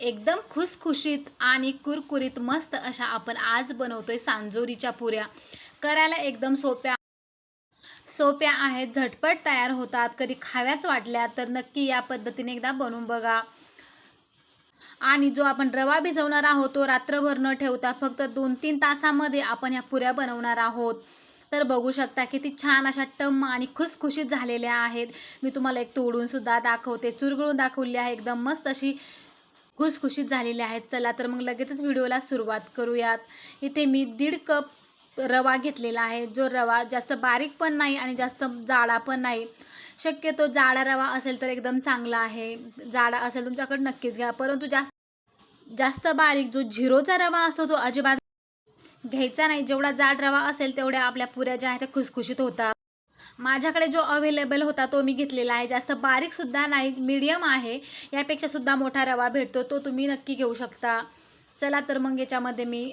एकदम खुसखुशीत आणि कुरकुरीत मस्त अशा आपण आज बनवतोय सांजोरीच्या पुऱ्या. करायला एकदम सोप्या सोप्या आहेत झटपट तयार होतात. कधी खाव्याच वाटल्या तर नक्की या पद्धतीने एकदा बनवून बघा. आणि जो आपण रवा भिजवणार आहोत तो रात्रभर न ठेवता फक्त दोन तीन तासामध्ये आपण ह्या पुऱ्या बनवणार आहोत. तर बघू शकता किती छान अशा टम आणि खुसखुशीत झालेल्या आहेत. मी तुम्हाला एक तोडून सुद्धा दाखवते. चुरगळून दाखवली आहे. एकदम मस्त अशी खुसखुशीत झालेले आहेत. चला तर मग लगेचच व्हिडिओला सुरुवात करूयात. इथे मी दीड कप रवा घेतलेला आहे. जो रवा जास्त बारीक पण नाही आणि जास्त जाडा पण नाही. शक्यतो जाडा रवा असेल तर एकदम चांगला आहे. जाडा असेल तुमच्याकडे नक्कीच घ्या. परंतु जास्त जास्त बारीक जो झिरोचा रवा असतो तो अजिबात घ्यायचा नाही. जेवढा जाड रवा असेल तेवढ्या आपल्या पुऱ्या ज्या आहेत त्या खुसखुशीत होतात. माझ्याकडे जो अवेलेबल होता तो मी घेतलेला आहे. जास्त बारीकसुद्धा नाही मीडियम आहे. यापेक्षासुद्धा मोठा रवा भेटतो तो तुम्ही नक्की घेऊ शकता. चला तर मग याच्यामध्ये मी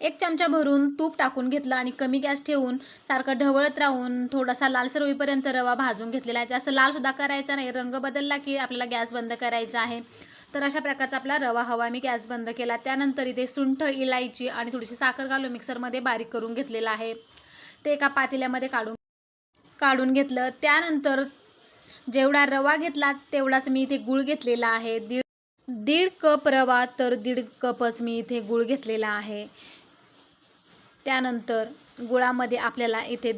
एक चमचा भरून तूप टाकून घेतलं आणि कमी गॅस ठेवून सारखं ढवळत राहून थोडासा लालसर होईपर्यंत रवा भाजून घेतलेला आहे. जास्त लालसुद्धा करायचा नाही. रंग बदलला की आपल्याला गॅस बंद करायचा आहे. तर अशा प्रकारचा आपला रवा हवा मी गॅस बंद केला. त्यानंतर इथे सुंठ इलायची आणि थोडीशी साखर घालून मिक्सरमध्ये बारीक करून घेतलेला आहे. ते एका पातेल्यामध्ये काढून काढून घेतलं. त्यानंतर जेवढा रवा घेतला तेवढाच मी इथे गुळ घेतलेला आहे. दीड दीड कप रवा तर दीड कपच मी इथे गुळ घेतलेला आहे. त्यानंतर गुळामध्ये आपल्याला इथे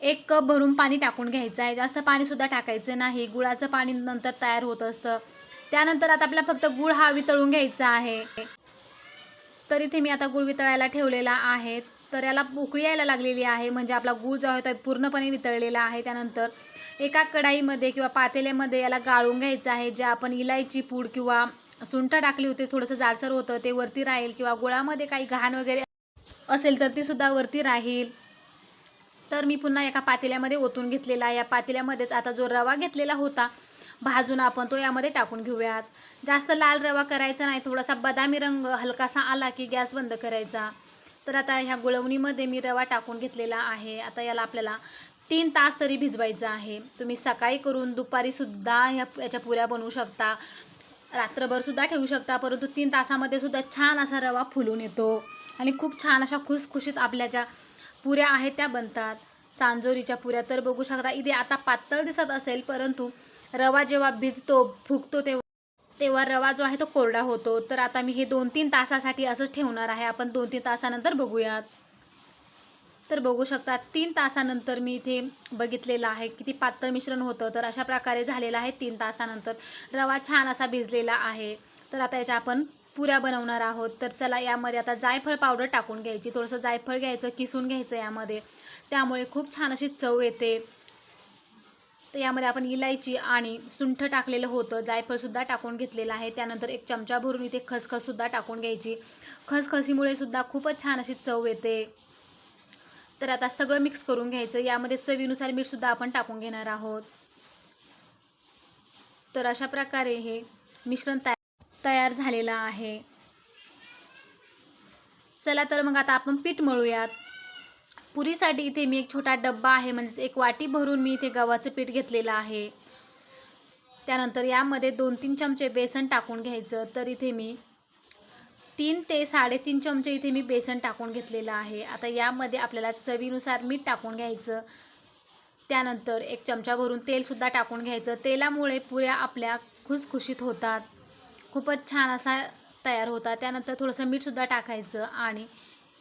एक कप भरून पाणी टाकून घ्यायचं आहे. जास्त पाणीसुद्धा टाकायचं नाही. गुळाचं पाणी नंतर तयार होत असतं. त्यानंतर आता आपल्याला फक्त गुळ हा वितळून घ्यायचा आहे. तर इथे मी आता गुळ वितळायला ठेवलेला आहे. तर याला उकळी यायला लागलेली आहे. म्हणजे आपला गूळ जो आहे तो पूर्णपणे वितळलेला आहे. त्यानंतर एका कढाईमध्ये किंवा पातेल्यामध्ये याला गाळून घ्यायचं आहे. जे आपण इलायची पूड किंवा सुंठ टाकली होती थोडंसं जाडसर होतं ते वरती राहील किंवा गुळामध्ये काही घाण वगैरे असेल तर ती सुद्धा वरती राहील. तर मी पुन्हा एका पातेल्यामध्ये ओतून घेतलेला आहे. या पातेल्यामध्येच आता जो रवा घेतलेला होता भाजून आपण तो यामध्ये टाकून घेऊयात. जास्त लाल रवा करायचा नाही. थोडासा बदामी रंग हलकासा आला की गॅस बंद करायचा. तर आता ह्या गुळवणीमध्ये मी रवा टाकून घेतलेला आहे. आता याला आपल्याला तीन तास तरी भिजवायचं आहे. तुम्ही सकाळी करून दुपारीसुद्धा ह्या याच्या पुऱ्या बनवू शकता. रात्रभरसुद्धा ठेवू शकता परंतु तीन तासामध्ये सुद्धा छान असा रवा फुलून येतो. आणि खूप छान अशा खुसखुशीत आपल्या ज्या पुऱ्या आहेत त्या बनतात. सांजोरीच्या पुऱ्या तर बघू शकता. इथे आता पातळ दिसत असेल परंतु रवा जेव्हा भिजतो फुगतो तेव्हा तेव्हा रवा जो आहे तो कोरडा होतो. तर आता मी हे दोन तीन तासासाठी असंच ठेवणार आहे. आपण दोन तीन तासानंतर बघूयात. तर बघू शकता तीन तासानंतर मी इथे बघितलेलं आहे किती पातळ मिश्रण होतं. तर अशा प्रकारे झालेलं आहे तीन तासानंतर. रवा छान असा भिजलेला आहे. तर आता याच्या आपण पुऱ्या बनवणार आहोत. तर चला यामध्ये आता जायफळ पावडर टाकून घ्यायची. थोडंसं जायफळ घ्यायचं किसून घ्यायचं यामध्ये. त्यामुळे खूप छान अशी चव येते. तर यामध्ये आपण इलायची आणि सुंठ टाकलेलं होतं. जायफळसुद्धा टाकून घेतलेलं आहे. त्यानंतर एक चमचा भरून इथे खसखससुद्धा टाकून घ्यायची. खसखसीमुळे सुद्धा खूपच छान अशी चव येते. तर आता सगळं मिक्स करून घ्यायचं. यामध्ये चवीनुसार मीठसुद्धा आपण टाकून घेणार आहोत. तर अशा प्रकारे हे मिश्रण तयार तयार झालेलं आहे. चला तर मग आता आपण पीठ मळूयात. पुरीसाठी इथे मी एक छोटा डब्बा आहे म्हणजेच एक वाटी भरून मी इथे गव्हाचं पीठ घेतलेलं आहे. त्यानंतर यामध्ये दोन तीन चमचे बेसन टाकून घ्यायचं. तर इथे मी तीन ते साडेतीन चमचे इथे मी बेसन टाकून घेतलेलं आहे. आता यामध्ये आपल्याला चवीनुसार मीठ टाकून घ्यायचं. त्यानंतर एक चमचा भरून तेलसुद्धा टाकून घ्यायचं. तेलामुळे पुऱ्या आपल्या खुसखुशीत होतात. खूपच छान असा तयार होता त्यानंतर थोडंसं मीठसुद्धा टाकायचं आणि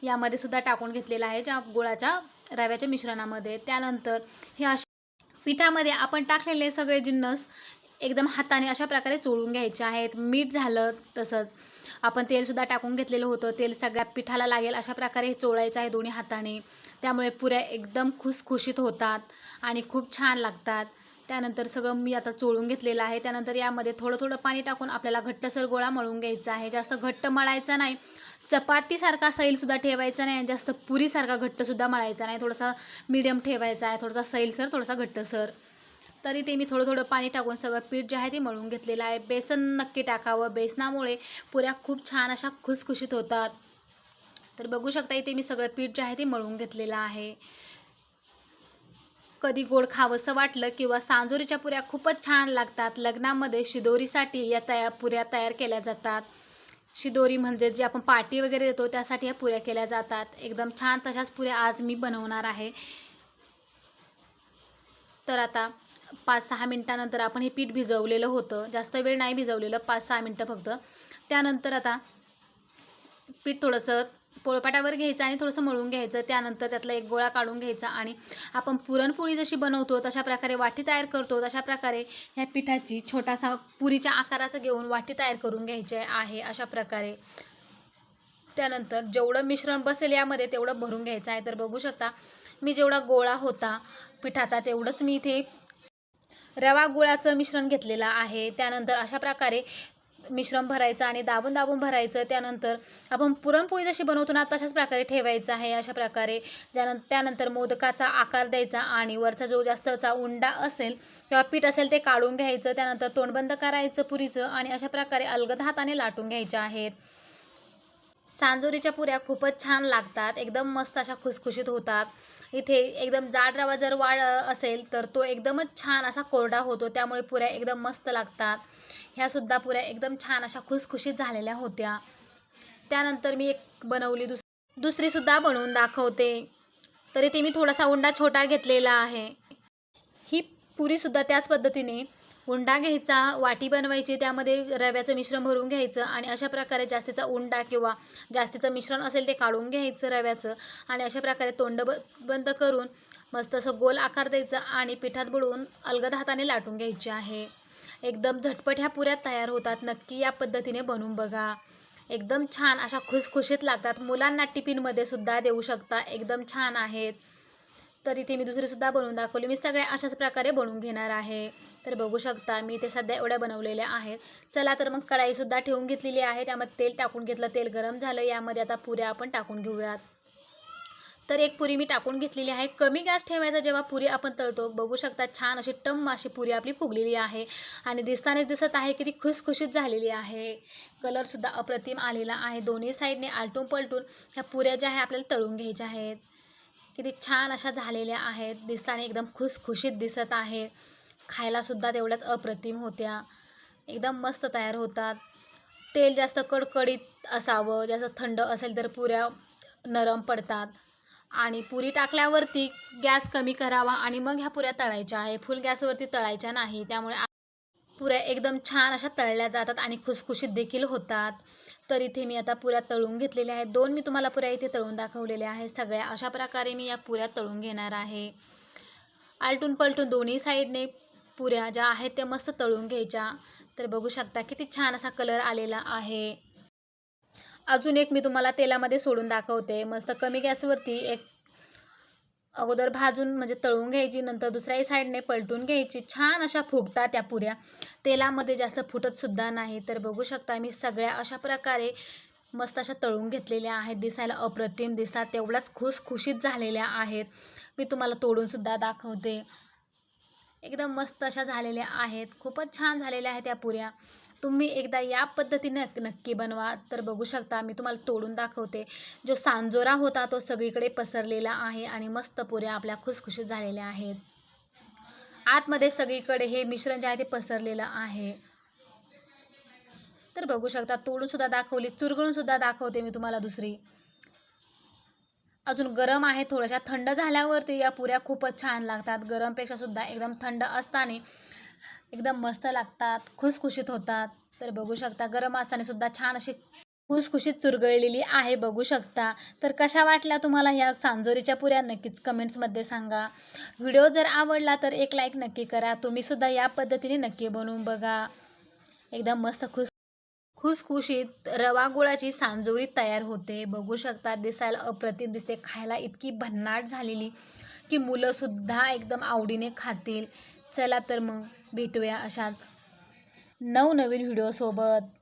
यामध्ये सुद्धा टाकून घेतलेलं आहे ज्या गुळाच्या रव्याच्या मिश्रणामध्ये. त्यानंतर हे अशा पिठामध्ये आपण टाकलेले सगळे जिन्नस एकदम हाताने अशा प्रकारे चोळून घ्यायचे आहेत. मीठ झालं तसंच आपण तेलसुद्धा टाकून घेतलेलं होतं. तेल सगळ्या पिठाला लागेल अशा प्रकारे हे चोळायचं आहे दोन्ही हाताने. त्यामुळे पुऱ्या एकदम खुसखुशीत होतात आणि खूप छान लागतात. त्यानंतर सगळं मी आता चोळून घेतलेलं आहे. त्यानंतर यामध्ये थोडं थोडं पाणी टाकून आपल्याला घट्टसर गोळा मळून घ्यायचा आहे. जास्त घट्ट मळायचा नाही. चपातीसारखा सैलसुद्धा ठेवायचा नाही आणि जास्त पुरीसारखा घट्टसुद्धा मळायचा नाही. थोडासा मीडियम ठेवायचा आहे. थोडासा सैलसर थोडासा घट्टसर. तरी ते मी थोडं थोडं पाणी टाकून सगळं पीठ जे आहे ते मळून घेतलेलं आहे. बेसन नक्की टाकावं. बेसनामुळे पुऱ्या खूप छान अशा खुसखुशीत होतात. तर बघू शकता इथे मी सगळं पीठ जे आहे ते मळून घेतलेलं आहे. कधी गोड खावंसं वाटलं किंवा सांजोरीच्या पुऱ्या खूपच छान लागतात लग्नामध्ये शिदोरीसाठी या तया पुऱ्या तयार केल्या जातात. शिदोरी म्हणजे जी आपण पार्टी वगैरे देतो त्यासाठी ह्या पुऱ्या केल्या जातात. एकदम छान तशाच पुऱ्या आज मी बनवणार आहे. तर आता पाच सहा मिनटानंतर आपण हे पीठ भिजवलेलं होतं. जास्त वेळ नाही भिजवलेलं पाच सहा मिनटं फक्त. त्यानंतर आता पीठ थोडंसं पोळपाटावर घ्यायचं आणि थोडंसं मळून घ्यायचं. त्यानंतर त्यातला एक गोळा काढून घ्यायचा आणि आपण पुरणपोळी जशी बनवतो तशा प्रकारे वाटी तयार करतो तशा प्रकारे ह्या पिठाची छोटासा पुरीच्या आकाराचं घेऊन वाटी तयार करून घ्यायची आहे अशा प्रकारे. त्यानंतर जेवढं मिश्रण बसेल यामध्ये तेवढं भरून घ्यायचं आहे. तर बघू शकता मी जेवढा गोळा होता पिठाचा तेवढंच मी इथे रवा गुळाचं मिश्रण घेतलेलं आहे. त्यानंतर अशा प्रकारे मिश्रण भरायचं आणि दाबून दाबून भरायचं. त्यानंतर आपण पुरणपोळी जशी बनवतो ना तशाच प्रकारे ठेवायचं आहे. अशा प्रकारे ज्यानं त्यानंतर मोदकाचा आकार द्यायचा आणि वरचा जो जास्तचा उंडा असेल किंवा पीठ असेल ते काढून घ्यायचं. त्यानंतर तोंडबंद करायचं पुरीचं आणि अशा प्रकारे अलगद हाताने लाटून घ्यायच्या आहेत. सांजोरीच्या पुऱ्या खूपच छान लागतात. एकदम मस्त अशा खुसखुशीत होतात. इथे एकदम जाड रवा जर वाळ असेल तर तो एकदमच छान असा कोरडा होतो. त्यामुळे पुऱ्या एकदम मस्त लागतात. ह्यासुद्धा पुऱ्या एकदम छान अशा खुसखुशीत झालेल्या होत्या. त्यानंतर मी एक बनवली दुस दुसरीसुद्धा बनवून दाखवते. तरी ते मी थोडासा उंडा छोटा घेतलेला आहे. ही पुरीसुद्धा त्याच पद्धतीने उंडा घ्यायचा वाटी बनवायची त्यामध्ये रव्याचं मिश्रण भरून घ्यायचं आणि अशा प्रकारे जास्तीचा उंडा किंवा जास्तीचं मिश्रण असेल ते काढून घ्यायचं रव्याचं आणि अशा प्रकारे तोंड ब बंद करून मस्त असं गोल आकार द्यायचा आणि पिठात बुडवून अलगद हाताने लाटून घ्यायची आहे. एकदम झटपट ह्या पुऱ्या तयार होतात. नक्की या पद्धतीने बनवून बघा. एकदम छान अशा खुसखुशीत लागतात. मुलांना टिफिनमध्ये सुद्धा देऊ शकता. एकदम छान आहेत. तर इथे मी दुसरीसुद्धा बनवून दाखवली. मी सगळ्या अशाच प्रकारे बनवून घेणार आहे. तर बघू शकता मी ते सध्या एवढ्या बनवलेल्या आहेत. चला तर मग कढाईसुद्धा ठेवून घेतलेली आहे. त्यामध्ये तेल टाकून घेतलं. तेल गरम झालं. यामध्ये आता पुऱ्या आपण टाकून घेऊयात. तर एक पुरी मी टाकून घेतलेली आहे. कमी गॅस ठेवायचा जेव्हा पुरी आपण तळतो बघू शकता छान अशी टम अशी पुरी आपली फुगलेली आहे. आणि दिसतानाच दिसत आहे की ती खुसखुशीत झालेली आहे. कलरसुद्धा अप्रतिम आलेला आहे. दोन्ही साईडने आलटून पलटून ह्या पुऱ्या ज्या आहे आपल्याला तळून घ्यायच्या आहेत. किती छान अशा झालेल्या आहेत. दिसताना एकदम खुसखुशीत दिसत आहे. खायलासुद्धा तेवढ्याच अप्रतिम होत्या. एकदम मस्त तयार होतात. तेल जास्त कडकडीत असावं. जास्त थंड असेल तर पुऱ्या नरम पडतात. आणि पुरी टाकल्यावरती गॅस कमी करावा आणि मग ह्या पुऱ्या तळायच्या आहे. फुल गॅसवरती तळायच्या नाही. त्यामुळे पुऱ्या एकदम छान अशा तळल्या जातात आणि खुसखुशीत देखील होतात. तर इथे मी आता पुऱ्या तळून घेतलेल्या आहेत. दोन मी तुम्हाला पुऱ्या इथे तळून दाखवलेल्या आहेत. सगळ्या अशा प्रकारे मी या पुऱ्या तळून घेणार आहे. आलटून पलटून दोन्ही साईडने पुऱ्या ज्या आहेत त्या मस्त तळून घ्यायच्या. तर बघू शकता किती छान असा कलर आलेला आहे. अजून एक मी तुम्हाला तेलामध्ये सोडून दाखवते. मस्त कमी गॅसवरती एक अगोदर भाजून म्हणजे तळून घ्यायची नंतर दुसऱ्याही साईडने पलटून घ्यायची. छान अशा फुगतात त्या पुऱ्या. तेलामध्ये जास्त फुटतसुद्धा नाही. तर बघू शकता मी सगळ्या अशा प्रकारे मस्त अशा तळून घेतलेल्या आहेत. दिसायला अप्रतिम दिसतात. तेवढ्याच खुसखुशीत झालेल्या आहेत. मी तुम्हाला तोडूनसुद्धा दाखवते. एकदम मस्त अशा झालेल्या आहेत. खूपच छान झालेल्या आहेत त्या पुऱ्या. तुम्ही एकदा या पद्धतीने नक्की बनवा. तर बघू शकता मी तुम्हाला तोडून दाखवते. जो सांजोरा होता तो सगळीकडे पसरलेला आहे आणि मस्त पुऱ्या आपल्या खुसखुशीत झालेल्या आहेत. आतमध्ये सगळीकडे हे मिश्रण जे आहे ते पसरलेलं आहे. तर बघू शकता तोडून सुद्धा दाखवली चुरगळून सुद्धा दाखवते मी तुम्हाला दुसरी. अजून गरम आहे थोड्याशा थंड झाल्यावरती या पुऱ्या खूपच छान लागतात. गरमपेक्षा सुद्धा एकदम थंड असताना एकदम मस्त लागतात खुसखुशीत होतात. तर बघू शकता गरम असताना सुद्धा छान अशी खुसखुशीत चुरगळलेली आहे बघू शकता. तर कशा वाटल्या तुम्हाला ह्या सांजोरीच्या पुऱ्या? नक्कीच कमेंट्समध्ये सांगा. व्हिडिओ जर आवडला तर एक लाईक नक्की करा. तुम्हीसुद्धा या पद्धतीने नक्की बनवून बघा. एकदम मस्त खुस खुसखुशीत रवा गुळाची सांजोरी तयार होते. बघू शकता दिसायला अप्रतिम दिसते. खायला इतकी भन्नाट झालेली की मुलंसुद्धा एकदम आवडीने खातील. चला तर मग. भेटूया अशाच नवनवीन व्हिडिओसोबत.